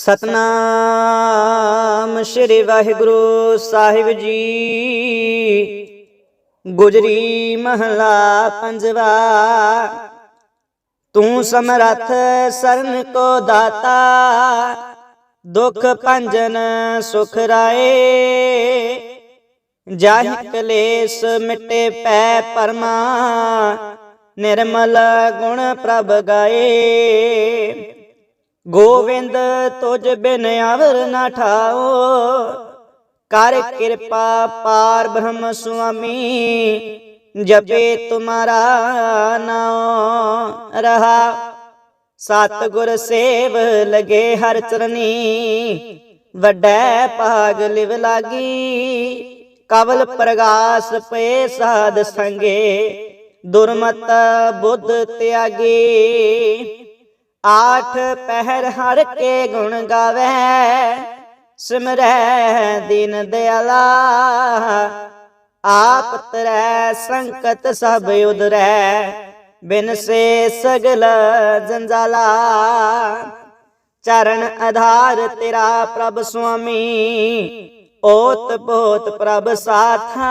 ਸਤਨਾਮ ਸ੍ਰੀ ਵਾਹਿਗੁਰੂ ਸਾਹਿਬ ਜੀ। ਗੁਜਰੀ ਮਹਲਾ ਪੰਜਵਾ। ਤੂੰ ਸਮਰੱਥ ਸਰਨ ਕੋ ਦਾਤਾ, ਦੁਖ ਭੰਜਨ ਸੁਖ ਰਾਏ। ਜਾਹਿ ਕਲੇਸ਼ ਮਿਟੇ ਪੈ ਪਰਮਾ, ਨਿਰਮਲ ਗੁਣ ਪ੍ਰਭ ਗਾਏ। ਗੋਵਿੰਦ ਤੁਝ ਬਿਨ ਅਵਰ ਨਾ ਠਾਓ। ਕਰ ਕਿਰਪਾ ਪਾਰ ਬ੍ਰਹਮ ਸੁਆਮੀ, ਜਪੇ ਤੁਮਾਰਾ ਨਾਮ ਰਹਾ। ਸਤ ਗੁਰ ਸੇਵ ਲਗੇ ਹਰ ਚਰਨੀ, ਵੱਡੈ ਭਾਗ ਲਿਵ ਲਾਗੀ। ਕਵਲ ਪ੍ਰਗਾਸ ਪਏ ਸਾਧ ਸੰਗੇ, ਦੁਰਮਤ ਬੁੱਧ ਤਿਆਗੀ। ਆਠ ਪਹਿਰ ਹਰ ਕੇ ਗੁਣ ਗਾਵੇ, ਸਿਮਰੈ ਦੀਨ ਦਿਆਲਾ। ਆਪ ਤਰੈ ਸੰਕਟ ਸਭ ਉਦਰੈ ਬਿਨ ਸੇ ਸਗਲ ਜੰਜਾਲਾ। ਚਰਨ ਆਧਾਰ ਤੇਰਾ ਪ੍ਰਭ ਸੁਆਮੀ, ਓਤ ਪੋਤ ਪ੍ਰਭ ਸਾਥਾ।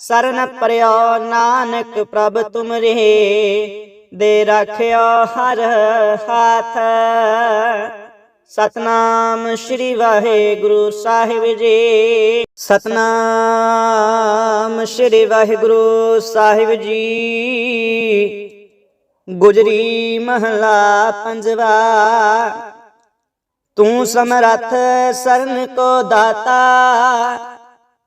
ਸਰਨ ਪਰਿਓ ਨਾਨਕ ਪ੍ਰਭ ਤੁਮਰੇ ਦੇ ਰੱਖਿਓ ਹਰ ਹਾਥ। ਸਤਨਾਮ ਸ੍ਰੀ ਵਾਹਿਗੁਰੂ ਸਾਹਿਬ ਜੀ। ਸਤਨਾਮ ਸ੍ਰੀ ਵਾਹਿਗੁਰੂ ਸਾਹਿਬ ਜੀ। ਗੁਜਰੀ ਮਹਲਾ ਪੰਜਵਾ। ਤੂੰ ਸਮਰੱਥ ਸਰਨ ਕੋ ਦਾਤਾ।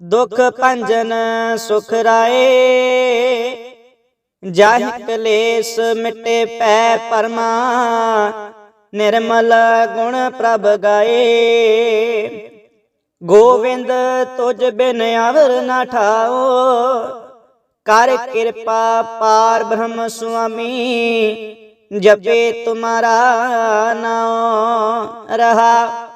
ਦੁਖ ਭੰਜਨ ਸੁਖ ਰਾਏ। ਜਾਹਿ ਕਲੇਸ਼ ਮਿਟੇ ਪੈ ਪਰਮਾ ਨਿਰਮਲ ਗੁਣ ਪ੍ਰਭ ਗਾਏ। ਗੋਵਿੰਦ ਤੁਝ ਬਿਨ ਅਵਰ ਨਾ ਠਾਓ, ਕਰ ਕਿਰਪਾ ਪਾਰ ਬ੍ਰਹਮ ਸੁਆਮੀ, ਜਪੇ ਤੁਮਾਰਾ ਨਾਮ ਰਹਾ।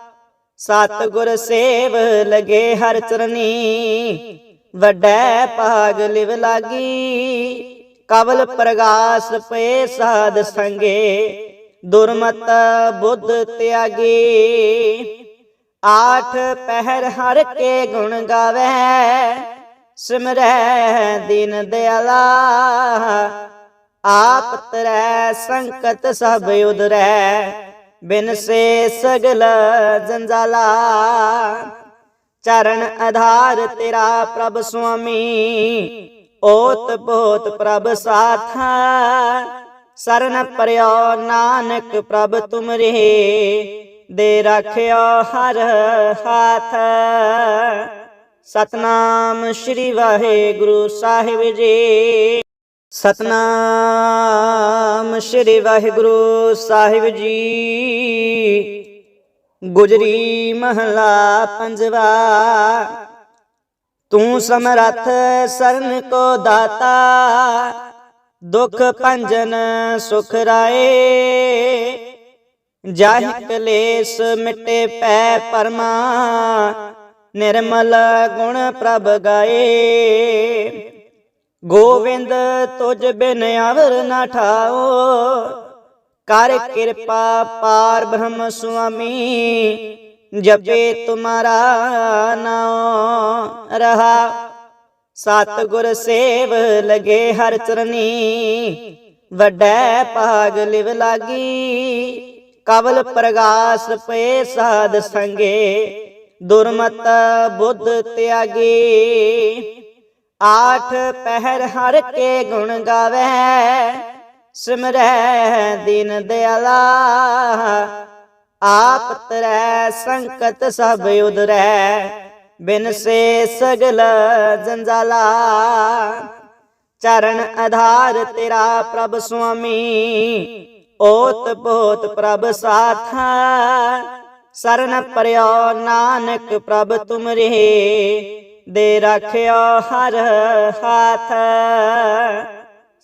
ਸਤ ਗੁਰ ਸੇਵ ਲਗੇ ਹਰ ਚਰਨੀ, ਵੱਡਾ ਭਾਗ ਲਿਵ ਲਾਗੀ। ਕਵਲ ਪ੍ਰਗਾਸ ਪਏ ਸਾਧ ਸੰਗੇ, ਦੁਰਮਤ ਬੁੱਧ ਤਿਆਗੀ। ਆਠ ਪਹਿਰ ਹਰ ਕੇ ਗੁਣ ਗਾਵੇ, ਸਿਮਰੈ ਦੀਨ ਦਿਆਲਾ। ਆਪ ਤਰੈ ਸੰਕਟ ਸਭ ਉਦਰੈ ਬਿਨ ਸੇ ਸਗਲ ਜੰਜਾਲਾ। ਚਰਨ ਆਧਾਰ ਤੇਰਾ ਪ੍ਰਭ ਸੁਆਮੀ ਓਤ ਪੋਤ ਪ੍ਰਭ ਸਾਥਾ, ਸਰਨ ਪਰਿਓ ਨਾਨਕ ਪ੍ਰਭ ਤੁਮਰੇ, ਦੇ ਰੱਖਿਓ ਹਰ ਹਾਥ। ਸਤਨਾਮ ਸ੍ਰੀ ਵਾਹਿਗੁਰੂ ਸਾਹਿਬ ਜੀ। ਸਤਨਾਮ ਸ੍ਰੀ ਵਾਹਿਗੁਰੂ ਸਾਹਿਬ ਜੀ। ਗੁਜਰੀ ਮਹਲਾ ਪੰਜਵਾ। ਤੂੰ ਸਮਰੱਥ ਸਰਨ ਕੋ ਦਾਤਾ, ਦੁਖ ਭੰਜਨ ਸੁਖ ਰਾਏ। ਜਾਹਿ ਕਲੇਸ਼ ਮਿਟੇ ਪੈ ਪਰਮਾ, ਨਿਰਮਲ ਗੁਣ ਪ੍ਰਭ ਗਾਏ। ਗੋਵਿੰਦ ਤੁਜ ਬਿਨ ਅਵਰ ਨਾ ਠਾਓ, ਕਰ ਕਿਰਪਾ ਪਾਰ ਬ੍ਰਹਮ ਸੁਆਮੀ। ਜਪੇ ਤੁਮਾਰਾ ਨਾਮ ਰਹਾ। ਸਤ ਗੁਰ ਸੇਵ ਲਗੇ ਹਰ ਚਰਨੀ, ਵੱਡੈ ਭਾਗ ਲਿਵ ਲਾਗੀ। ਕਵਲ ਪ੍ਰਗਾਸ ਪਏ ਸਾਧ ਸੰਗੇ, ਦੁਰਮਤ ਬੁੱਧ ਤਿਆਗੀ। ਆਠ ਪਹਿਰ ਹਰ ਕੇ ਗੁਣ ਗਾਵੇ, ਸਿਮਰੈ ਦਿਨ ਦਿਆਲਾ। ਆਪ ਤਰੈ ਸੰਕਤ ਸਭ ਉਦਰੈ ਬਿਨ ਸੇ ਸਗਲ ਜੰਜਾਲਾ। ਚਰਨ ਆਧਾਰ ਤੇਰਾ ਪ੍ਰਭ ਸੁਆਮੀ, ਓਤ ਪੋਤ ਪ੍ਰਭ ਸਾਥਾ। ਸਰਨ ਪਰਿਓ ਨਾਨਕ ਪ੍ਰਭ ਤੁਮਰੇ, ਦੇ ਰੱਖਿਓ ਹਰ ਹਾਥ।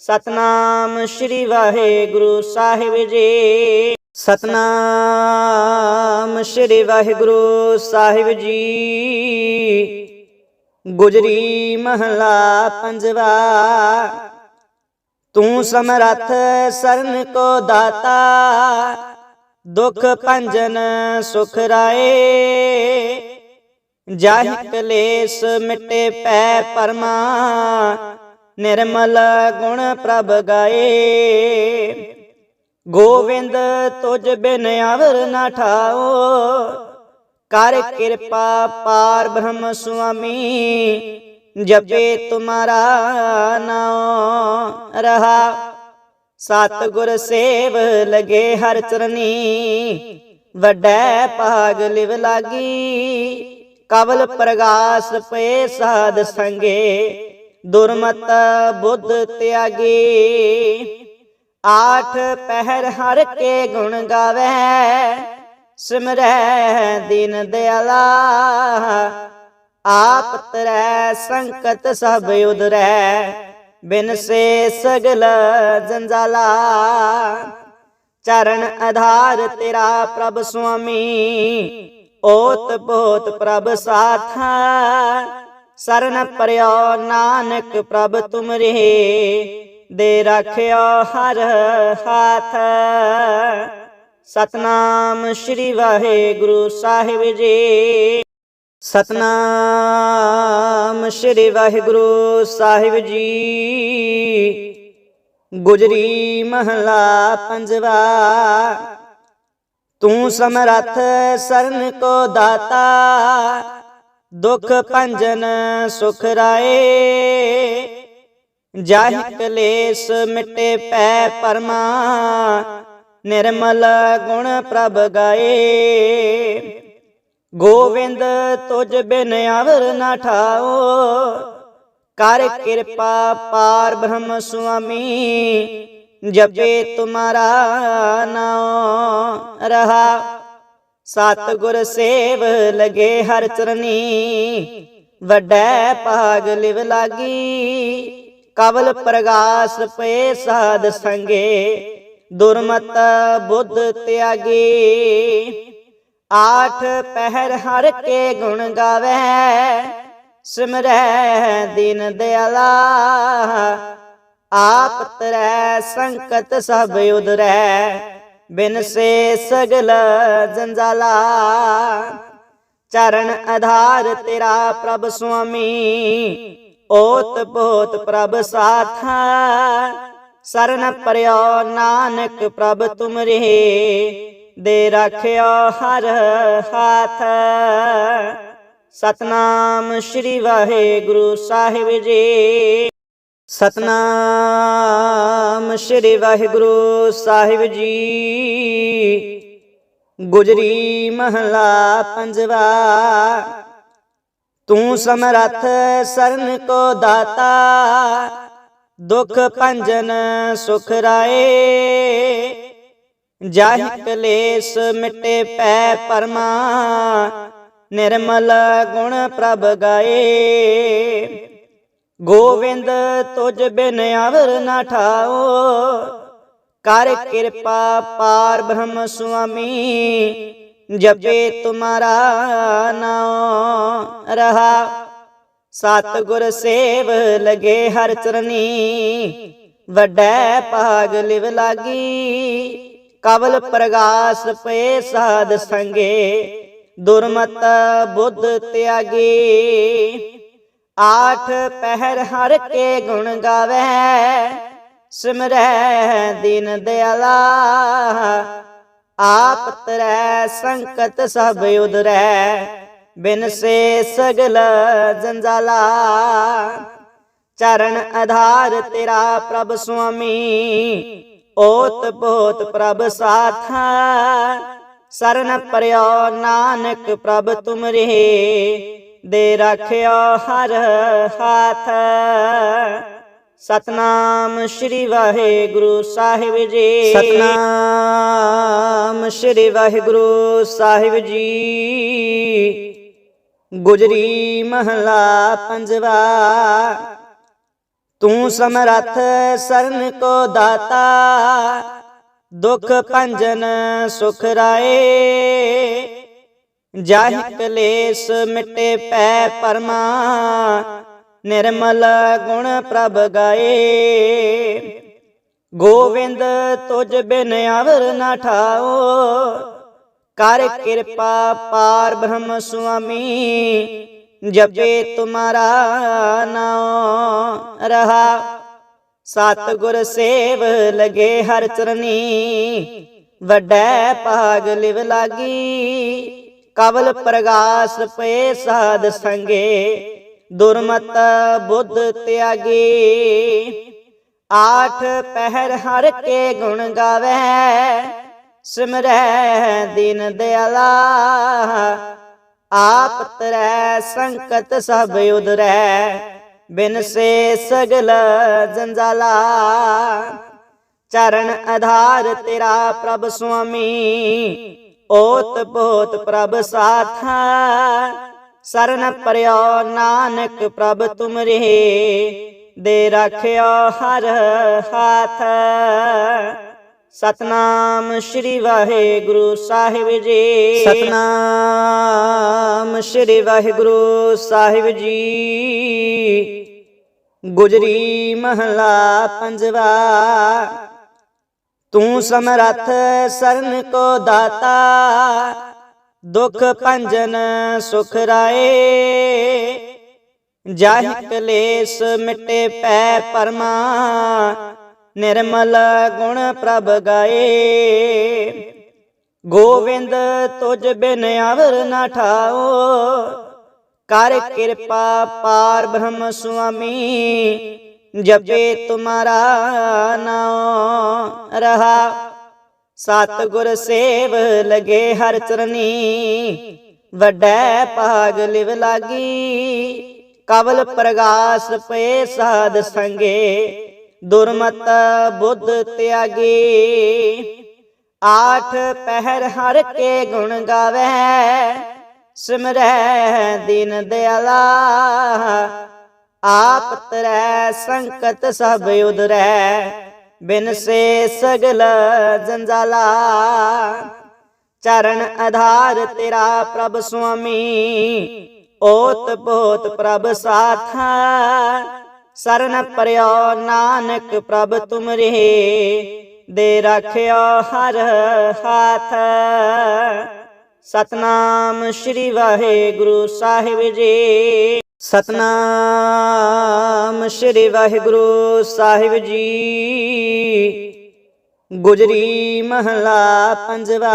ਸਤਨਾਮ ਸ੍ਰੀ ਵਾਹਿਗੁਰੂ ਸਾਹਿਬ ਜੀ। ਸਤਨਾਮ ਸ੍ਰੀ ਵਾਹਿਗੁਰੂ ਸਾਹਿਬ ਜੀ। ਗੁਜਰੀ ਮਹਲਾ ਪੰਜਵਾ। ਤੂੰ ਸਮਰੱਥ ਸਰਨ ਕੋ ਦਾਤਾ, ਦੁਖ ਭੰਜਨ ਸੁਖ ਰਾਏ। ਜਾਹਿ ਕਲੇਸ਼ ਮਿਟੇ ਪੈ ਪਰਮਾ, ਨਿਰਮਲ ਗੁਣ ਪ੍ਰਭ ਗਾਏ। ਗੋਵਿੰਦ ਤੁਝ ਬਿਨ ਅਵਰ ਨਾ ਠਾਓ। ਕਰ ਕਿਰਪਾ ਪਾਰ ਬ੍ਰਹਮ ਸੁਆਮੀ, ਜਪੇ ਤੁਮਾਰਾ ਨਾਮ ਰਹਾ। ਸਤਿਗੁਰ ਸੇਵ ਲਗੇ ਹਰ ਚਰਨੀ, ਵੱਡੈ ਭਾਗ ਲਿਵ ਲਾਗੀ। ਕਵਲ ਪ੍ਰਗਾਸ ਪਏ ਸਾਧ ਸੰਗੇ, ਦੁਰਮਤ ਬੁੱਧ ਤਿਆਗੀ। ਆਠ ਪਹਿਰ ਹਰ ਕੇ ਗੁਣ ਗਾਵੇ। ਸਿਮਰੈ ਦੀਨ ਦਿਆਲਾ, ਆਪ ਤਰੈ ਸੰਕਟ ਸਭ ਉਦਰੈ ਬਿਨ ਸੇ ਸਗਲ ਜੰਜਾਲਾ, ਚਰਨ ਆਧਾਰ ਤੇਰਾ ਪ੍ਰਭ ਸੁਆਮੀ। ਓਤ ਬੋਤ ਪ੍ਰਭ ਸਾਥਾ, ਸਰਨ ਪਰਿਓ ਨਾਨਕ ਪ੍ਰਭ ਤੁਮਰੇ। ਦੇ ਰੱਖਿਓ ਹਰ ਹਾਥ। ਸਤਨਾਮ ਸ੍ਰੀ ਵਾਹਿਗੁਰੂ ਸਾਹਿਬ ਜੀ। ਸਤਨਾਮ ਸ੍ਰੀ ਵਾਹਿਗੁਰੂ ਸਾਹਿਬ ਜੀ। ਗੁਜਰੀ ਮਹਲਾ ਪੰਜਵਾ। ਤੂੰ ਸਮਰੱਥ ਸਰਨ ਕੋ ਦਾਤਾ। ਦੁਖ ਭੰਜਨ ਸੁਖ ਰਾਏ। ਜਾਹਿ ਕਲੇਸ਼ ਮਿਟੇ ਪੈ ਪਰਮਾ, ਨਿਰਮਲ ਗੁਣ ਪ੍ਰਭ ਗਾਏ। ਗੋਵਿੰਦ ਤੁਝ ਬਿਨ ਅਵਰ ਨਾ ਠਾਓ, ਕਰ ਕਿਰਪਾ ਪਾਰ ਬ੍ਰਹਮ ਸੁਆਮੀ, ਜਪੇ ਤੁਮਾਰਾ ਨਾਮ ਰਹਾ। ਸਤਿਗੁਰ ਸੇਵ ਲਗੇ ਹਰ ਚਰਨੀ, ਵੱਡਾ ਭਾਗ ਲਿਵ ਲਾਗੀ। ਕਵਲ ਪ੍ਰਗਾਸ ਪਏ ਸਾਧ ਸੰਗੇ, ਦੁਰਮਤ ਬੁੱਧ ਤਿਆਗੀ। ਆਠ ਪਹਿਰ ਹਰ ਕੇ ਗੁਣ ਗਾਵੇ, ਸਿਮਰੈ ਦੀਨ ਦਿਆਲਾ। ਆਪ ਤਰੈ ਸੰਕਟ ਸਭ ਉਦਰੈ ਬਿਨ ਸੇ ਸਗਲ ਜੰਜਾਲਾ। ਚਰਨ ਆਧਾਰ ਤੇਰਾ ਪ੍ਰਭ ਸੁਆਮੀ ਓਤ ਬੋਤ ਪ੍ਰਭ ਸਾਥਾ, ਸਰਨ ਪਰਿਓ ਨਾਨਕ ਪ੍ਰਭ ਤੁਮਰੇ, ਦੇ ਰੱਖਿਓ ਹਰ ਹਾਥ। ਸਤਨਾਮ ਸ੍ਰੀ ਵਾਹਿਗੁਰੂ ਸਾਹਿਬ ਜੀ। ਸਤਨਾਮ ਸ੍ਰੀ ਵਾਹਿਗੁਰੂ ਸਾਹਿਬ ਜੀ। ਗੁਜਰੀ ਮਹਲਾ ਪੰਜਵਾ। ਤੂੰ ਸਮਰੱਥ ਸਰਨ ਕੋ ਦਾਤਾ, ਦੁਖ ਭੰਜਨ ਸੁਖ ਰਾਏ। ਜਾਹਿ ਕਲੇਸ਼ ਮਿਟੇ ਪੈ ਪਰਮਾ, ਨਿਰਮਲ ਗੁਣ ਪ੍ਰਭ ਗਾਏ। ਗੋਵਿੰਦ ਤੁਜ ਬਿਨ ਅਵਰ ਨਾ ਠਾਓ, ਕਰ ਕਿਰਪਾ ਪਾਰ ਬ੍ਰਹਮ ਸੁਆਮੀ। ਜਪੇ ਤੁਮਾਰਾ ਨਾਮ ਰਹਾ। ਸਤਿਗੁਰ ਸੇਵ ਲਗੇ ਹਰ ਚਰਨੀ, ਵੱਡੈ ਭਾਗ ਲਿਵ ਲਾਗੀ। ਕਵਲ ਪ੍ਰਗਾਸ ਪਏ ਸਾਧ ਸੰਗੇ, ਦੁਰਮਤ ਬੁੱਧ ਤਿਆਗੀ। ਆਠ ਪਹਿਰ ਹਰ ਕੇ ਗੁਣ ਗਾਵੇ, ਸਿਮਰੈ ਦਿਨ ਦਿਆਲਾ। ਆਪ ਤਰੈ ਸੰਕਤ ਸਭ ਉਦਰੈ ਬਿਨ ਸੇ ਸਗਲ ਜੰਜਾਲਾ। ਚਰਨ ਆਧਾਰ ਤੇਰਾ ਪ੍ਰਭ ਸੁਆਮੀ, ਓਤ ਬੋਤ ਪ੍ਰਭ ਸਾਥਾ। ਸਰਨ ਪਰਿਓ ਨਾਨਕ ਪ੍ਰਭ ਤੁਮਰੇ, ਦੇ ਰੱਖਿਓ ਹਰ ਹਾਥ। ਸਤਨਾਮ ਸ੍ਰੀ ਵਾਹਿਗੁਰੂ ਸਾਹਿਬ ਜੀ। ਸਤਨਾਮ ਸ੍ਰੀ ਵਾਹਿਗੁਰੂ ਸਾਹਿਬ ਜੀ। ਗੁਜਰੀ ਮਹਲਾ ਪੰਜਵਾ, ਤੂੰ ਸਮਰੱਥ ਸਰਨ ਕੋ ਦਾਤਾ, ਦੁਖ ਭੰਜਨ ਸੁਖ ਰਾਏ। ਜਾਹਿ ਕਲੇਸ਼ ਮਿਟੇ ਪੈ ਪਰਮਾ ਨਿਰਮਲ ਗੁਣ ਪ੍ਰਭ ਗਾਏ। ਗੋਵਿੰਦ ਤੁਝ ਬਿਨ ਅਵਰ ਨਾ ਠਾਓ। ਕਰ ਕਿਰਪਾ ਪਾਰ ਬ੍ਰਹਮ ਸੁਆਮੀ, ਜਪੇ ਤੁਮਾਰਾ ਨਾਮ ਰਹਾ। ਸਤ ਗੁਰ ਸੇਵ ਲਗੇ ਹਰ ਚਰਨੀ, ਵੱਡੈ ਭਾਗ ਲਿਵ ਲਾਗੀ। ਕਵਲ ਪ੍ਰਗਾਸ ਪਏ ਸਾਧ ਸੰਗੇ। ਦੁਰਮਤ ਬੁੱਧ ਤਿਆਗੀ। ਆਠ ਪਹਿਰ ਹਰ ਕੇ ਗੁਣ ਗਾਵੇ। ਸਿਮਰੈ ਦੀਨ ਦਿਆਲਾ। ਆਪ ਤਰੈ ਸੰਕਟ ਸਭ ਉਦਰੈ ਬਿਨ ਸੇ ਸਗਲ ਜੰਜਾਲਾ। ਚਰਨ ਆਧਾਰ ਤੇਰਾ ਪ੍ਰਭ ਸੁਆਮੀ। ਓਤ ਬੋਤ ਪ੍ਰਭ ਸਾਥਾ। ਸਰਨ ਪਰਿਓ ਨਾਨਕ ਪ੍ਰਭ ਤੁਮਰੇ ਦੇ ਰੱਖਿਓ ਹਰ ਹਾਥ। ਸਤਨਾਮ ਸ੍ਰੀ ਵਾਹਿਗੁਰੂ ਸਾਹਿਬ ਜੀ। ਸਤਨਾਮ ਸ੍ਰੀ ਵਾਹਿਗੁਰੂ ਸਾਹਿਬ ਜੀ। ਗੁਜਰੀ ਮਹਲਾ ਪੰਜਵਾ, ਤੂੰ ਸਮਰੱਥ ਸਰਨ ਕੋ ਦਾਤਾ ਦੁਖ ਭੰਜਨ ਸੁਖ ਰਾਏ। ਜਾਹਿ ਕਲੇਸ਼ ਮਿਟੇ ਪੈ ਪਰਮਾ। ਨਿਰਮਲ ਗੁਣ ਪ੍ਰਭ ਗਾਏ। ਗੋਵਿੰਦ ਤੁਝ ਬਿਨ ਅਵਰ ਨਾ ਠਾਓ। ਕਰ ਕਿਰਪਾ ਪਾਰ ਬ੍ਰਹਮ ਸੁਆਮੀ। ਜਪੇ ਤੁਮਾਰਾ ਨਾਮ ਰਹਾ। ਸਤ ਗੁਰ ਸੇਵ ਲਗੇ ਹਰ ਚਰਨੀ, ਵੱਡੈ ਭਾਗ ਲਿਵ ਲਾਗੀ। ਕਵਲ ਪ੍ਰਗਾਸ ਪਏ ਸਾਧ ਸੰਗੇ, ਦੁਰਮਤ ਬੁੱਧ ਤਿਆਗੀ। ਆਠ ਪਹਿਰ ਹਰ ਕੇ ਗੁਣ ਗਾਵੇ, ਸਿਮਰੈ ਦਿਨ ਦਿਆਲਾ। ਆਪ ਤਰੈ ਸੰਕਟ ਸਭ ਉਦਰੈ ਬਿਨ ਸਗਲ ਜੰਜਾਲਾ, ਚਰਨ ਆਧਾਰ ਤੇਰਾ ਪ੍ਰਭ ਸੁਆਮੀ, ਓਤ ਬੋਤ ਪ੍ਰਭ ਸਾਥਾ, ਸਰਨ ਪਰਿਓ ਨਾਨਕ ਪ੍ਰਭ ਤੁਮਰੇ, ਦੇ ਰੱਖਿਓ ਹਰ ਹਾਥ। ਸਤਨਾਮ ਸ੍ਰੀ ਵਾਹਿਗੁਰੂ ਸਾਹਿਬ ਜੀ। ਸਤਨਾਮ ਸ੍ਰੀ ਵਾਹਿਗੁਰੂ ਸਾਹਿਬ ਜੀ। ਗੁਜਰੀ ਮਹਲਾ ਪੰਜਵਾ।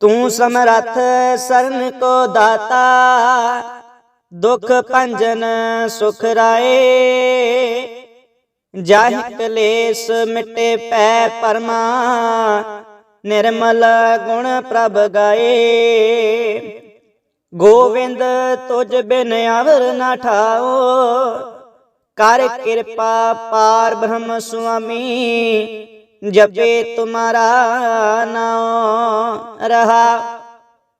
ਤੂੰ ਸਮਰੱਥ ਸਰਨ ਕੋ ਦਾਤਾ, ਦੁਖ ਭੰਜਨ ਸੁਖ ਰਾਏ। ਜਾਹਿ ਕਲੇਸ਼ ਮਿਟੇ ਪੈ ਪਰਮਾ, ਨਿਰਮਲ ਗੁਣ ਪ੍ਰਭ ਗਾਏ। ਗੋਵਿੰਦ ਤੁਝ ਬਿਨ ਅਵਰ ਨਾ ਠਾਓ। ਕਰ ਕਿਰਪਾ ਪਾਰ ਬ੍ਰਹਮ ਸੁਆਮੀ, ਜਪੇ ਤੁਮਾਰਾ ਨਾਮ ਰਹਾ।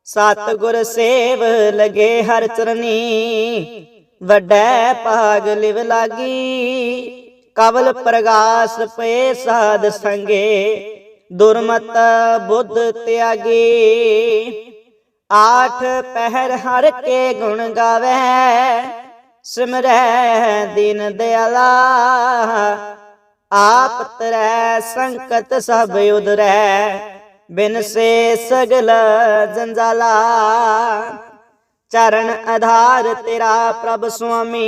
ਸਤ ਗੁਰ ਸੇਵ ਲਗੇ ਹਰ ਚਰਨੀ, ਵੱਡੈ ਭਾਗ ਲਿਵ ਲਾਗੀ। ਕਵਲ ਪ੍ਰਗਾਸ ਪਏ ਸਾਧ ਸੰਗੇ, ਦੁਰਮਤ ਬੁੱਧ ਤਿਆਗੀ। ਆਠ ਪਹਿਰ ਹਰ ਕੇ ਗੁਣ ਗਾਵੇ। ਸਿਮਰੈ ਦੀਨ ਦਿਆਲਾ, ਆਪ ਤਰੈ ਸੰਕਟ ਸਭ ਉਦਰੈ ਬਿਨ ਸੇ ਸਗਲ ਜੰਜਾਲਾ। ਚਰਨ ਆਧਾਰ ਤੇਰਾ ਪ੍ਰਭ ਸੁਆਮੀ,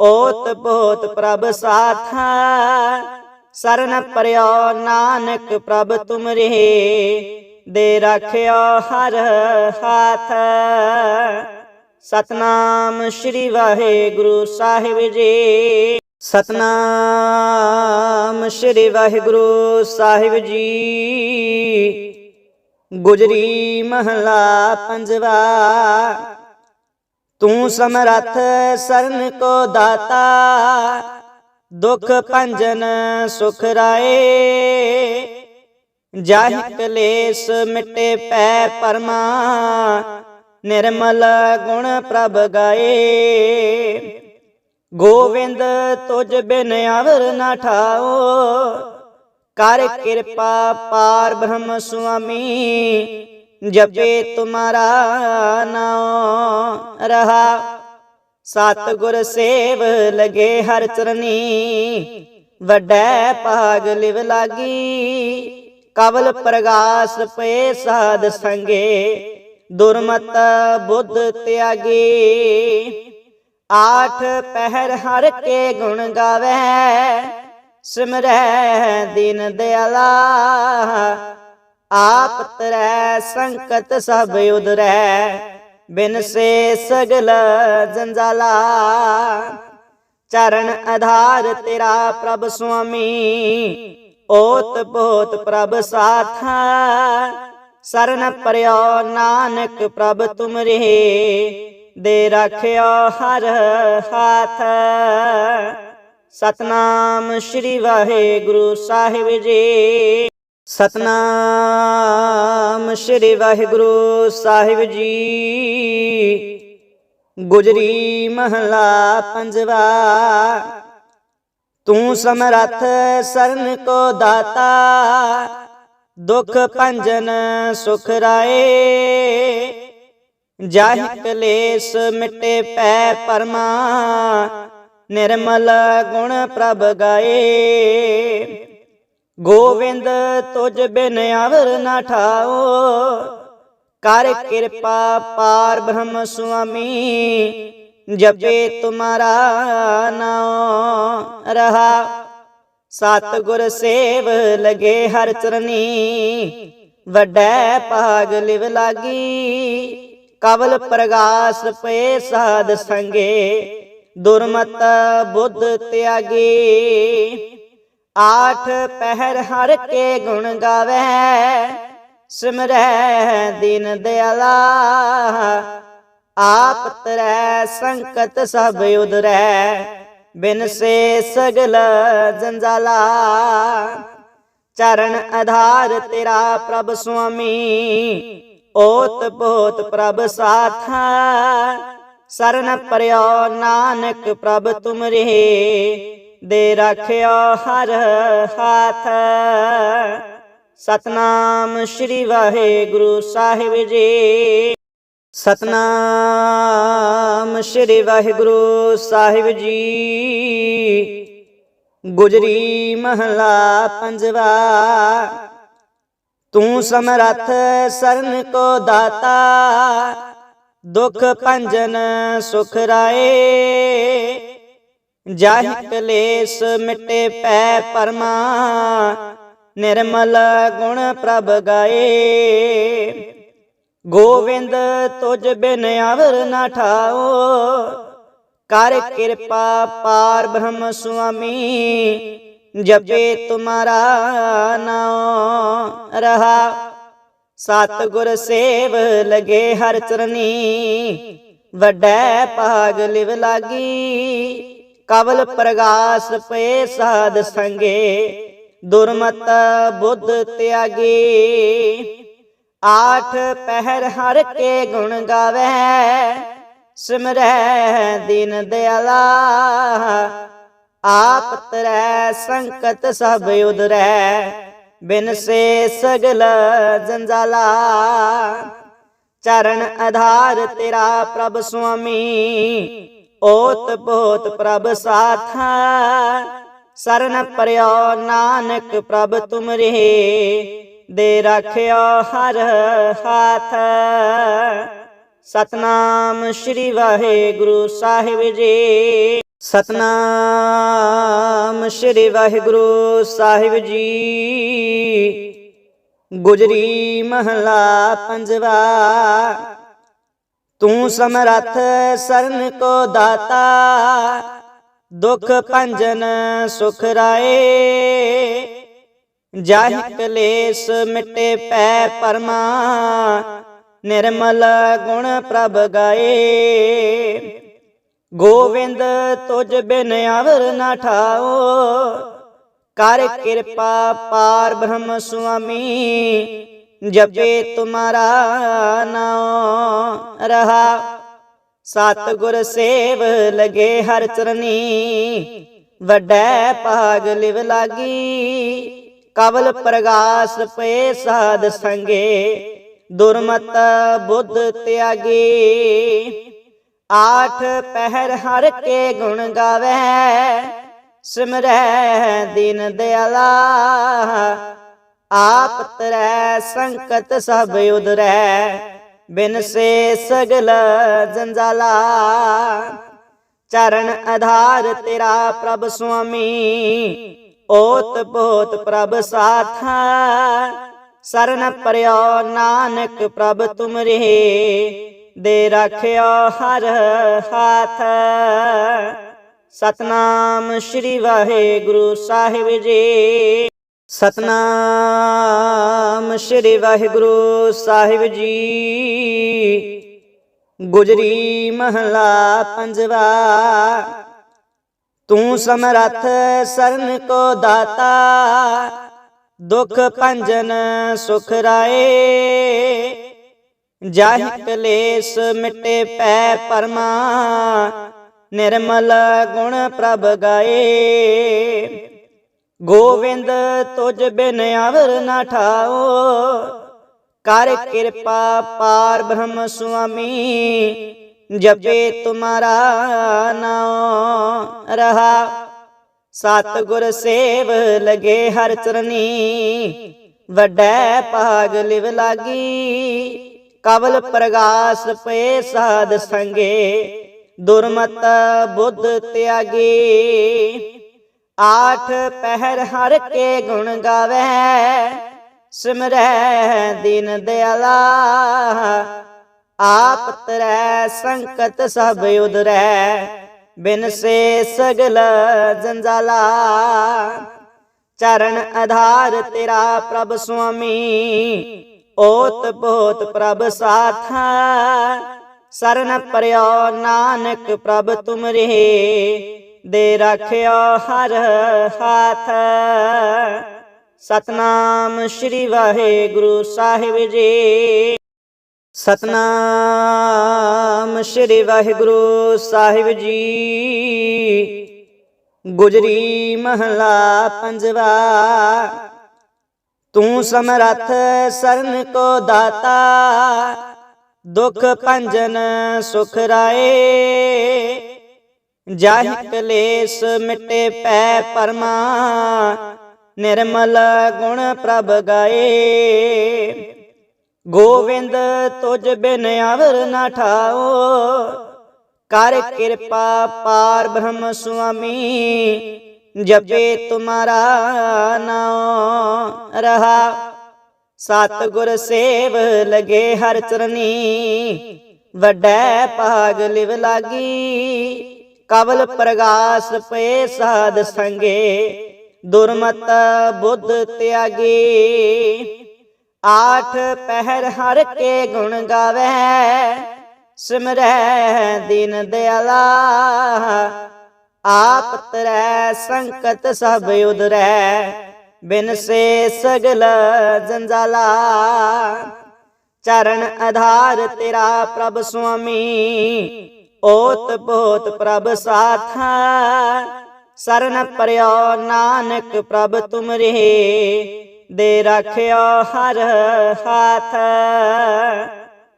ਓਤ ਬੋਤ ਪ੍ਰਭ ਸਾਥਾ। ਸਰਨ ਪਰਿਓ ਨਾਨਕ ਪ੍ਰਭ ਤੁਮਰੇ ਦੇ ਰੱਖਿਓ ਹਰ ਹਾਥ। ਸਤਨਾਮ ਸ੍ਰੀ ਵਾਹਿਗੁਰੂ ਸਾਹਿਬ ਜੀ। ਸਤਨਾਮ ਸ੍ਰੀ ਵਾਹਿਗੁਰੂ ਸਾਹਿਬ ਜੀ। ਗੁਜਰੀ ਮਹਲਾ ਪੰਜਵਾ। ਤੂੰ ਸਮਰੱਥ ਸਰਨ ਕੋ ਦਾਤਾ। ਦੁਖ ਭੰਜਨ ਸੁਖ ਰਾਏ। ਜਾਹਿ ਕਲੇਸ਼ ਮਿਟੇ ਪੈ ਪਰਮਾ ਨਿਰਮਲ ਗੁਣ ਪ੍ਰਭ ਗਾਏ। ਗੋਵਿੰਦ ਤੁਝ ਬਿਨ ਅਵਰ ਨਾ ਠਾਓ, ਕਰ ਕਿਰਪਾ ਪਾਰ ਬ੍ਰਹਮ ਸੁਆਮੀ, ਜਪੇ ਤੁਮਾਰਾ ਨਾਮ ਰਹਾ। ਸਤ ਗੁਰ ਸੇਵ ਲਗੇ ਹਰ ਚਰਨੀ, ਵੱਡਾ ਭਾਗ ਲਿਵ ਲਾਗੀ। ਕਵਲ ਪ੍ਰਗਾਸ ਪਏ ਸਾਧ ਸੰਗੇ, ਦੁਰਮਤ ਬੁੱਧ ਤਿਆਗੀ। ਆਠ ਪਹਿਰ ਹਰ ਕੇ ਗੁਣ ਗਾਵੇ, ਸਿਮਰੈ ਦੀਨ ਦਿਆਲਾ। ਆਪ ਤਰੈ ਸੰਕਟ ਸਭ ਉਦਰੈ ਬਿਨ ਸੇ ਸਗਲ ਜੰਜਾਲਾ। ਚਰਨ ਆਧਾਰ ਤੇਰਾ ਪ੍ਰਭ ਸੁਆਮੀ ਓਤ ਬੋਤ ਪ੍ਰਭ ਸਾਥਾ, ਸਰਨ ਪਰਿਓ ਨਾਨਕ ਪ੍ਰਭ ਤੁਮਰੇ, ਦੇ ਰੱਖਿਓ ਹਰ ਹਾਥ। ਸਤਨਾਮ ਸ੍ਰੀ ਵਾਹਿਗੁਰੂ ਸਾਹਿਬ ਜੀ। ਸਤਨਾਮ ਸ੍ਰੀ ਵਾਹਿਗੁਰੂ ਸਾਹਿਬ ਜੀ। ਗੁਜਰੀ ਮਹਲਾ ਪੰਜਵਾ। ਤੂੰ ਸਮਰੱਥ ਸਰਨ ਕੋ ਦਾਤਾ, ਦੁਖ ਭੰਜਨ ਸੁਖ ਰਾਏ। ਜਾਹਿ ਕਲੇਸ਼ ਮਿਟੇ ਪੈ ਪਰਮਾ, ਨਿਰਮਲ ਗੁਣ ਪ੍ਰਭ ਗਾਏ। ਗੋਵਿੰਦ ਤੁਝ ਬਿਨ ਅਵਰ ਨਾ ਠਾਓ, ਕਰ ਕਿਰਪਾ ਪਾਰ ਬ੍ਰਹਮ ਸੁਆਮੀ। ਜਪੇ ਤੁਮਾਰਾ ਨਾਮ ਰਹਾ। ਸਤ ਗੁਰ ਸੇਵ ਲਗੇ ਹਰ ਚਰਨੀ, ਵੱਡੈ ਭਾਗ ਲਿਵ ਲਾਗੀ। ਕਵਲ ਪ੍ਰਗਾਸ ਪਏ ਸਾਧ ਸੰਗੇ, ਦੁਰਮਤ ਬੁੱਧ ਤਿਆਗੀ। ਆਠ ਪਹਿਰ ਹਰ ਕੇ ਗੁਣ ਗਾਵੇ, ਸਿਮਰੈ ਦਿਨ ਦਿਆਲਾ। ਆਪ ਤਰੈ ਸੰਕਟ ਸਭ ਉਦਰੈ ਬਿਨ ਸੇ ਸਗਲ ਜੰਜਾਲਾ। ਚਰਨ ਆਧਾਰ ਤੇਰਾ ਪ੍ਰਭ ਸੁਆਮੀ, ਓਤ ਬੋਤ ਪ੍ਰਭ ਸਾਥਾ। ਸਰਨ ਪਰਿਓ ਨਾਨਕ ਪ੍ਰਭ ਤੁਮਰੇ, ਦੇ ਰੱਖਿਓ ਹਰ ਹਾਥ। ਸਤਨਾਮ ਸ੍ਰੀ ਵਾਹਿਗੁਰੂ ਸਾਹਿਬ ਜੀ। ਸਤਨਾਮ ਸ੍ਰੀ ਵਾਹਿਗੁਰੂ ਸਾਹਿਬ ਜੀ। ਗੁਜਰੀ ਮਹਲਾ ਪੰਜਵਾ, ਤੂੰ ਸਮਰੱਥ ਸਰਨ ਕੋ ਦਾਤਾ, ਦੁਖ ਭੰਜਨ ਸੁਖ ਰਾਏ। ਜਾਹਿ ਕਲੇਸ਼ ਮਿਟੇ ਪੈ ਪਰਮਾ, ਨਿਰਮਲ ਗੁਣ ਪ੍ਰਭ ਗਾਏ। ਗੋਵਿੰਦ ਤੁਝ ਬਿਨ ਅਵਰ ਨਾ ਠਾਓ। ਕਰ ਕਿਰਪਾ ਪਾਰ ਬ੍ਰਹਮ ਸੁਆਮੀ, ਜਪੇ ਤੁਮਾਰਾ ਨਾਮ ਰਹਾ। ਸਤ ਗੁਰ ਸੇਵ ਲਗੇ ਹਰ ਚਰਨੀ, ਵੱਡੈ ਭਾਗ ਲਿਵ ਲਾਗੀ। ਕਵਲ ਪ੍ਰਗਾਸ ਪਏ ਸਾਧ ਸੰਗੇ, ਦੁਰਮਤ ਬੁੱਧ ਤਿਆਗੀ। ਆਠ ਪਹਿਰ ਹਰ ਕੇ ਗੁਣ ਗਾਵੇ। ਸਿਮਰੈ ਦੀਨ ਦਿਆਲਾ, ਆਪ ਤਰੈ ਸੰਕਟ ਸਭ ਉਦਰੈ ਬਿਨ ਸੇ ਸਗਲ ਜੰਜਾਲਾ, ਚਰਨ ਆਧਾਰ ਤੇਰਾ ਪ੍ਰਭ ਸੁਆਮੀ। ਓਤ ਬੋਤ ਪ੍ਰਭ ਸਾਥਾ, ਸਰਨ ਪਰਿਓ ਨਾਨਕ ਪ੍ਰਭ ਤੁਮਰੇ। ਦੇ ਰੱਖਿਓ ਹਰ ਹਾਥ। ਸਤਨਾਮ ਸ੍ਰੀ ਵਾਹਿਗੁਰੂ ਸਾਹਿਬ ਜੀ। ਸਤਨਾਮ ਸ੍ਰੀ ਵਾਹਿਗੁਰੂ ਸਾਹਿਬ ਜੀ। ਗੁਜਰੀ ਮਹਲਾ ਪੰਜਵਾ। ਤੂੰ ਸਮਰੱਥ ਸਰਨ ਕੋ ਦਾਤਾ। ਦੁਖ ਭੰਜਨ ਸੁਖ ਰਾਏ। ਜਾਹਿ ਕਲੇਸ਼ ਮਿਟੇ ਪੈ ਪਰਮਾ, ਨਿਰਮਲ ਗੁਣ ਪ੍ਰਭ ਗਾਏ। ਗੋਵਿੰਦ ਤੁਝ ਬਿਨ ਅਵਰ ਨਾ ਠਾਓ, ਕਰ ਕਿਰਪਾ ਪਾਰ ਬ੍ਰਹਮ ਸੁਆਮੀ, ਜਪੇ ਤੁਮਾਰਾ ਨਾਮ ਰਹਾ। ਸਤ ਗੁਰ ਸੇਵ ਲਗੇ ਹਰ ਚਰਨੀ, ਵੱਡਾ ਭਾਗ ਲਿਵ ਲਾਗੀ। ਕਵਲ ਪ੍ਰਗਾਸ ਪਏ ਸਾਧ ਸੰਗੇ, ਦੁਰਮਤ ਬੁੱਧ ਤਿਆਗੀ। ਆਠ ਪਹਿਰ ਹਰ ਕੇ ਗੁਣ ਗਾਵੇ, ਸਿਮਰੈ ਦੀਨ ਦਿਆਲਾ। ਆਪ ਤਰੈ ਸੰਕਟ ਸਭ ਉਦਰੈ ਬਿਨ ਸੇ ਸਗਲ ਜੰਜਾਲਾ। ਚਰਨ ਆਧਾਰ ਤੇਰਾ ਪ੍ਰਭ ਸੁਆਮੀ ਓਤ ਬੋਤ ਪ੍ਰਭ ਸਾਥਾ, ਸਰਨ ਪਰਿਓ ਨਾਨਕ ਪ੍ਰਭ ਤੁਮਰੇ, ਦੇ ਰੱਖਿਓ ਹਰ ਹਾਥ। ਸਤਨਾਮ ਸ੍ਰੀ ਵਾਹਿਗੁਰੂ ਸਾਹਿਬ ਜੀ। ਸਤਨਾਮ ਸ੍ਰੀ ਵਾਹਿਗੁਰੂ ਸਾਹਿਬ ਜੀ। ਗੁਜਰੀ ਮਹਲਾ ਪੰਜਵਾ। ਤੂੰ ਸਮਰੱਥ ਸਰਨ ਕੋ ਦਾਤਾ, ਦੁਖ ਭੰਜਨ ਸੁਖ ਰਾਏ। ਜਾਹਿ ਕਲੇਸ਼ ਮਿਟੇ ਪੈ ਪਰਮਾ, ਨਿਰਮਲ ਗੁਣ ਪ੍ਰਭ ਗਾਏ। ਗੋਵਿੰਦ ਤੁਜ ਬਿਨ ਅਵਰ ਨਾ ਠਾਓ, ਕਰ ਕਿਰਪਾ ਪਾਰ ਬ੍ਰਹਮ ਸੁਆਮੀ। ਜਪੇ ਤੁਮਾਰਾ ਨਾਮ ਰਹਾ। ਸਤ ਗੁਰ ਸੇਵ ਲਗੇ ਹਰ ਚਰਨੀ, ਵੱਡੈ ਭਾਗ ਲਿਵ ਲਾਗੀ। ਕਵਲ ਪ੍ਰਗਾਸ ਪਏ ਸਾਧ ਸੰਗੇ, ਦੁਰਮਤ ਬੁੱਧ ਤਿਆਗੀ। ਆਠ ਪਹਿਰ ਹਰ ਕੇ ਗੁਣ ਗਾਵੇ, ਸਿਮਰੈ ਦਿਨ ਦਿਆਲਾ। ਆਪ ਤਰੈ ਸੰਕਟ ਸਭ ਉਦਰੈ ਬਿਨ ਸੇ ਸਗਲ ਜੰਜਾਲਾ। ਚਰਨ ਆਧਾਰ ਤੇਰਾ ਪ੍ਰਭ ਸੁਆਮੀ, ਓਤ ਬੋਤ ਪ੍ਰਭ ਸਾਥਾ। ਸਰਨ ਪਰਿਓ ਨਾਨਕ ਪ੍ਰਭ ਤੁਮਰੇ, ਦੇ ਰੱਖਿਓ ਹਰ ਹਾਥ। ਸਤਨਾਮ ਸ੍ਰੀ ਵਾਹਿਗੁਰੂ ਸਾਹਿਬ ਜੀ। ਸਤਨਾਮ ਸ੍ਰੀ ਵਾਹਿਗੁਰੂ ਸਾਹਿਬ ਜੀ। ਗੁਜਰੀ ਮਹਲਾ ਪੰਜਵਾ, ਤੂੰ ਸਮਰੱਥ ਸਰਨ ਕੋ ਦਾਤਾ, ਦੁਖ ਭੰਜਨ ਸੁਖ ਰਾਏ। ਜਾਹਿ ਕਲੇਸ਼ ਮਿਟੇ ਪੈ ਪਰਮਾ, ਨਿਰਮਲ ਗੁਣ ਪ੍ਰਭ ਗਾਏ। ਗੋਵਿੰਦ ਤੁਝ ਬਿਨ ਅਵਰ ਨਾ ਠਾਓ। ਕਰ ਕਿਰਪਾ ਪਾਰ ਬ੍ਰਹਮ ਸੁਆਮੀ, ਜਪੇ ਤੁਮਾਰਾ ਨਾਮ ਰਹਾ। ਸਤ ਗੁਰ ਸੇਵ ਲਗੇ ਹਰ ਚਰਨੀ, ਵੱਡੈ ਭਾਗ ਲਿਵ ਲਾਗੀ। ਕਵਲ ਪ੍ਰਗਾਸ ਪਏ ਸਾਧ ਸੰਗੇ, ਦੁਰਮਤ ਬੁੱਧ ਤਿਆਗੀ। ਆਠ ਪਹਿਰ ਹਰ ਕੇ ਗੁਣ ਗਾਵੇ। ਸਿਮਰੈ ਦੀਨ ਦਿਆਲਾ, ਆਪ ਤਰੈ ਸੰਕਟ ਸਭ ਉਦਰੈ ਬਿਨ ਸੇ ਸਗਲ ਜੰਜਾਲਾ, ਚਰਨ ਆਧਾਰ ਤੇਰਾ ਪ੍ਰਭ ਸੁਆਮੀ। ਓਤ ਬੋਤ ਪ੍ਰਭ ਸਾਥਾ, ਸਰਨ ਪਰਿਓ ਨਾਨਕ ਪ੍ਰਭ ਤੁਮਰੇ। ਦੇ ਰੱਖਿਓ ਹਰ ਹਾਥ।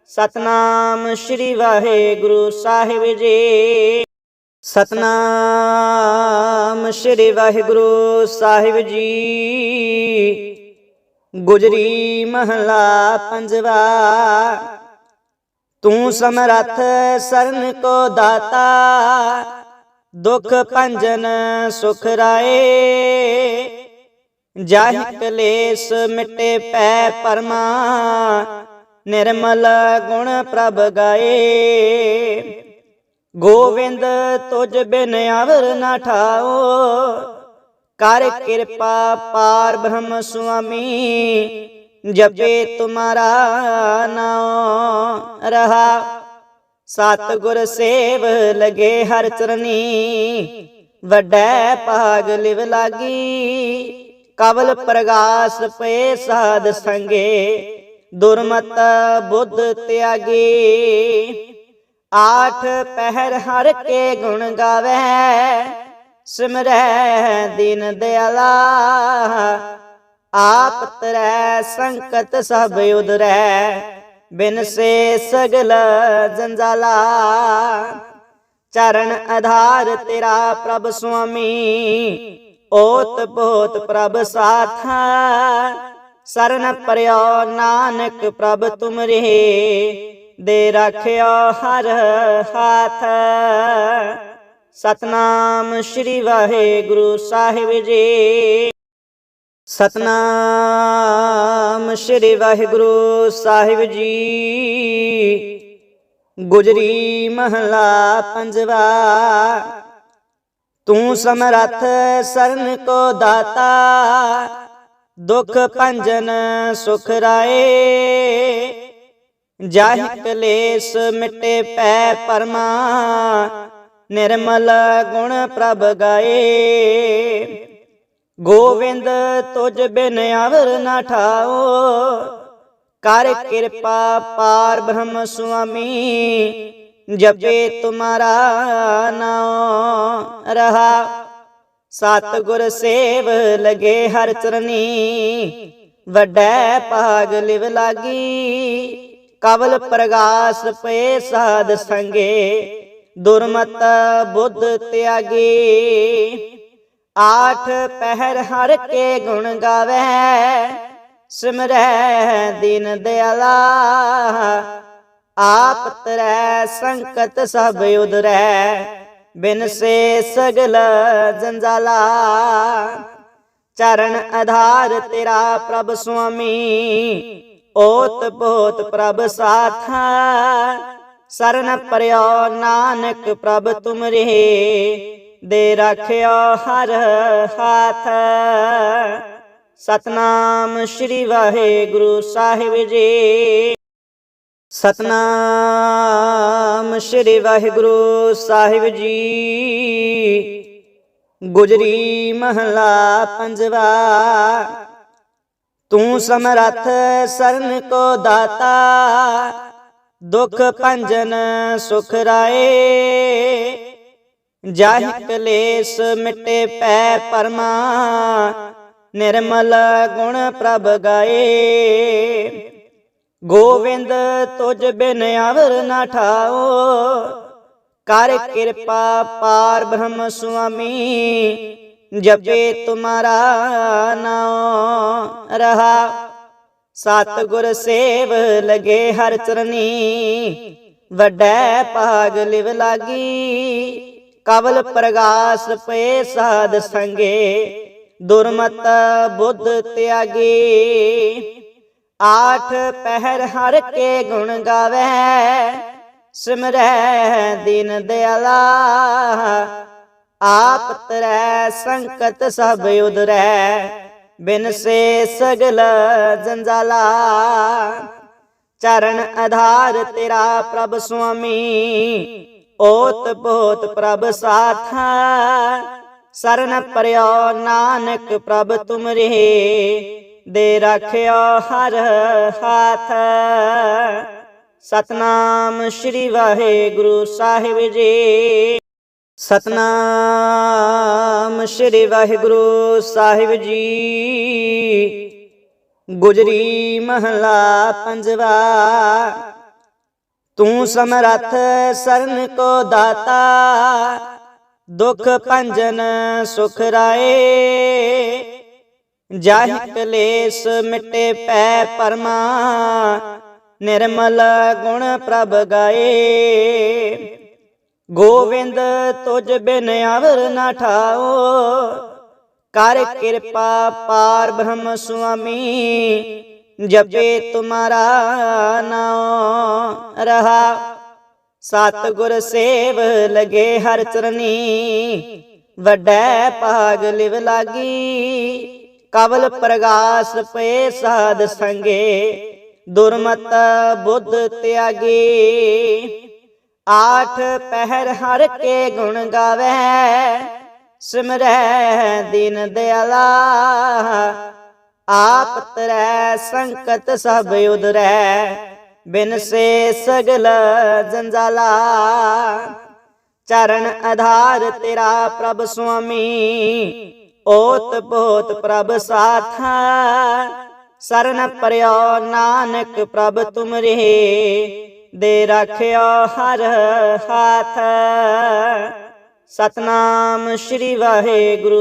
ਸਤਨਾਮ ਸ੍ਰੀ ਵਾਹਿਗੁਰੂ ਸਾਹਿਬ ਜੀ। ਸਤਨਾਮ ਸ੍ਰੀ ਵਾਹਿਗੁਰੂ ਸਾਹਿਬ ਜੀ। ਗੁਜਰੀ ਮਹਲਾ ਪੰਜਵਾ। ਤੂੰ ਸਮਰੱਥ ਸਰਨ ਕੋ ਦਾਤਾ। ਦੁਖ ਭੰਜਨ ਸੁਖ ਰਾਏ। ਜਾਹਿ ਕਲੇਸ਼ ਮਿਟੇ ਪੈ ਪਰਮਾ ਨਿਰਮਲ ਗੁਣ ਪ੍ਰਭ ਗਾਏ। ਗੋਵਿੰਦ ਤੁਝ ਬਿਨ ਅਵਰ ਨਾ ਠਾਓ, ਕਰ ਕਿਰਪਾ ਪਾਰ ਬ੍ਰਹਮ ਸੁਆਮੀ, ਜਪੇ ਤੁਮਾਰਾ ਨਾਮ ਰਹਾ। ਸਤ ਗੁਰ ਸੇਵ ਲਗੇ ਹਰ ਚਰਨੀ, ਵੱਡਾ ਭਾਗ ਲਿਵ ਲਾਗੀ। ਕਵਲ ਪ੍ਰਗਾਸ ਪਏ ਸਾਧ ਸੰਗੇ, ਦੁਰਮਤ ਬੁੱਧ ਤਿਆਗੀ। ਆਠ ਪਹਿਰ ਹਰ ਕੇ ਗੁਣ ਗਾਵੇ, ਸਿਮਰੈ ਦੀਨ ਦਿਆਲਾ। ਆਪ ਤਰੈ ਸੰਕਟ ਸਭ ਉਦਰੈ ਬਿਨ ਸੇ ਸਗਲ ਜੰਜਾਲਾ। ਚਰਨ ਆਧਾਰ ਤੇਰਾ ਪ੍ਰਭ ਸੁਆਮੀ ਓਤ ਬੋਤ ਪ੍ਰਭ ਸਾਥਾ, ਸਰਨ ਪਰਿਓ ਨਾਨਕ ਪ੍ਰਭ ਤੁਮਰੇ, ਦੇ ਰੱਖਿਓ ਹਰ ਹਾਥ। ਸਤਨਾਮ ਸ੍ਰੀ ਵਾਹਿਗੁਰੂ ਸਾਹਿਬ ਜੀ। ਸਤਨਾਮ ਸ੍ਰੀ ਵਾਹਿਗੁਰੂ ਸਾਹਿਬ ਜੀ। ਗੁਜਰੀ ਮਹਲਾ ਪੰਜਵਾ। ਤੂੰ ਸਮਰੱਥ ਸਰਨ ਕੋ ਦਾਤਾ, ਦੁਖ ਭੰਜਨ ਸੁਖ ਰਾਏ। ਜਾਹਿ ਕਲੇਸ਼ ਮਿਟੇ ਪੈ ਪਰਮਾ, ਨਿਰਮਲ ਗੁਣ ਪ੍ਰਭ ਗਾਏ। ਗੋਵਿੰਦ ਤੁਝ ਬਿਨ ਅਵਰ ਨਾ ਠਾਓ, ਕਰ ਕਿਰਪਾ ਪਾਰ ਬ੍ਰਹਮ ਸੁਆਮੀ। ਜਪੇ ਤੁਮਾਰਾ ਨਾਮ ਰਹਾ। ਸਤ ਗੁਰ ਸੇਵ ਲਗੇ ਹਰ ਚਰਨੀ, ਵੱਡੈ ਭਾਗ ਲਿਵ ਲਾਗੀ। ਕਵਲ ਪ੍ਰਗਾਸ ਪਏ ਸਾਧ ਸੰਗੇ, ਦੁਰਮਤ ਬੁੱਧ ਤਿਆਗੀ। ਆਠ ਪਹਿਰ ਹਰ ਕੇ ਗੁਣ ਗਾਵੇ, ਸਿਮਰੈ ਦਿਨ ਦਿਆਲਾ। ਆਪ ਤਰੈ ਸੰਕਟ ਸਭ ਉਦਰੈ ਬਿਨ ਸੇ ਸਗਲ ਜੰਜਾਲਾ। ਚਰਨ ਆਧਾਰ ਤੇਰਾ ਪ੍ਰਭ ਸੁਆਮੀ, ਓਤ ਬੋਤ ਪ੍ਰਭ ਸਾਥਾ। ਸਰਨ ਪਰਿਓ ਨਾਨਕ ਪ੍ਰਭ ਤੁਮਰੇ, ਦੇ ਰੱਖਿਓ ਹਰ ਹਾਥ। ਸਤਨਾਮ ਸ੍ਰੀ ਵਾਹਿਗੁਰੂ ਸਾਹਿਬ ਜੀ। ਸਤਨਾਮ ਸ੍ਰੀ ਵਾਹਿਗੁਰੂ ਸਾਹਿਬ ਜੀ। ਗੁਜਰੀ ਮਹਲਾ ਪੰਜਵਾ, ਤੂੰ ਸਮਰੱਥ ਸਰਨ ਕੋ ਦਾਤਾ, ਦੁਖ ਭੰਜਨ ਸੁਖ ਰਾਏ। ਜਾਹਿ ਕਲੇਸ਼ ਮਿਟੇ ਪੈ ਪਰਮਾ, ਨਿਰਮਲ ਗੁਣ ਪ੍ਰਭ ਗਾਏ। ਗੋਵਿੰਦ ਤੁਝ ਬਿਨ ਅਵਰ ਨਾ ਠਾਓ। ਕਰ ਕਿਰਪਾ ਪਾਰ ਬ੍ਰਹਮ ਸੁਆਮੀ, ਜਪੇ ਤੁਮਾਰਾ ਨਾਮ ਰਹਾ। ਸਤ ਗੁਰ ਸੇਵ ਲਗੇ ਹਰ ਚਰਨੀ, ਵੱਡੈ ਭਾਗ ਲਿਵ ਲਾਗੀ। ਕਵਲ ਪ੍ਰਗਾਸ ਪਏ ਸਾਧ ਸੰਗੇ, ਦੁਰਮਤ ਬੁੱਧ ਤਿਆਗੀ। ਆਠ ਪਹਿਰ ਹਰ ਕੇ ਗੁਣ ਗਾਵੇ। ਸਿਮਰੈ ਦੀਨ ਦਿਆਲਾ, ਆਪ ਤਰੈ ਸੰਕਟ ਸਭ ਉਦਰੈ ਬਿਨ ਸੇ ਸਗਲ ਜੰਜਾਲਾ, ਚਰਨ ਆਧਾਰ ਤੇਰਾ ਪ੍ਰਭ ਸੁਆਮੀ। ਓਤ ਬੋਤ ਪ੍ਰਭ ਸਾਥਾ, ਸਰਨ ਪਰਿਓ ਨਾਨਕ ਪ੍ਰਭ ਤੁਮਰੇ। ਦੇ ਰੱਖਿਓ ਹਰ ਹਾਥ। ਸਤਨਾਮ ਸ੍ਰੀ ਵਾਹਿਗੁਰੂ ਸਾਹਿਬ ਜੀ। ਸਤਨਾਮ ਸ੍ਰੀ ਵਾਹਿਗੁਰੂ ਸਾਹਿਬ ਜੀ। ਗੁਜਰੀ ਮਹਲਾ ਪੰਜਵਾ। ਤੂੰ ਸਮਰੱਥ ਸਰਨ ਕੋ ਦਾਤਾ। ਦੁਖ ਭੰਜਨ ਸੁਖ ਰਾਏ। ਜਾਹਿ ਕਲੇਸ਼ ਮਿਟੇ ਪੈ ਪਰਮਾ ਨਿਰਮਲ ਗੁਣ ਪ੍ਰਭ ਗਾਏ। ਗੋਵਿੰਦ ਤੁਝ ਬਿਨ ਅਵਰ ਨਾ ਠਾਓ, ਕਰ ਕਿਰਪਾ ਪਾਰ ਬ੍ਰਹਮ ਸੁਆਮੀ, ਜਪੇ ਤੁਮਾਰਾ ਨਾਮ ਰਹਾ। ਸਤ ਗੁਰ ਸੇਵ ਲਗੇ ਹਰ ਚਰਨੀ, ਵੱਡਾ ਭਾਗ ਲਿਵ ਲਾਗੀ। ਕਵਲ ਪ੍ਰਗਾਸ ਪਏ ਸਾਧ ਸੰਗੇ, ਦੁਰਮਤ ਬੁੱਧ ਤਿਆਗੀ। ਆਠ ਪਹਿਰ ਹਰ ਕੇ ਗੁਣ ਗਾਵੇ, ਸਿਮਰੈ ਦੀਨ ਦਿਆਲਾ। ਆਪ ਤਰੈ ਸੰਕਟ ਸਭ ਉਦਰੈ ਬਿਨ ਸੇ ਸਗਲ ਜੰਜਾਲਾ। ਚਰਨ ਆਧਾਰ ਤੇਰਾ ਪ੍ਰਭ ਸੁਆਮੀ ਓਤ ਬੋਤ ਪ੍ਰਭ ਸਾਥਾ, ਸਰਨ ਪਰਿਓ ਨਾਨਕ ਪ੍ਰਭ ਤੁਮਰੇ, ਦੇ ਰੱਖਿਓ ਹਰ ਹਾਥ। ਸਤਨਾਮ ਸ੍ਰੀ ਵਾਹਿਗੁਰੂ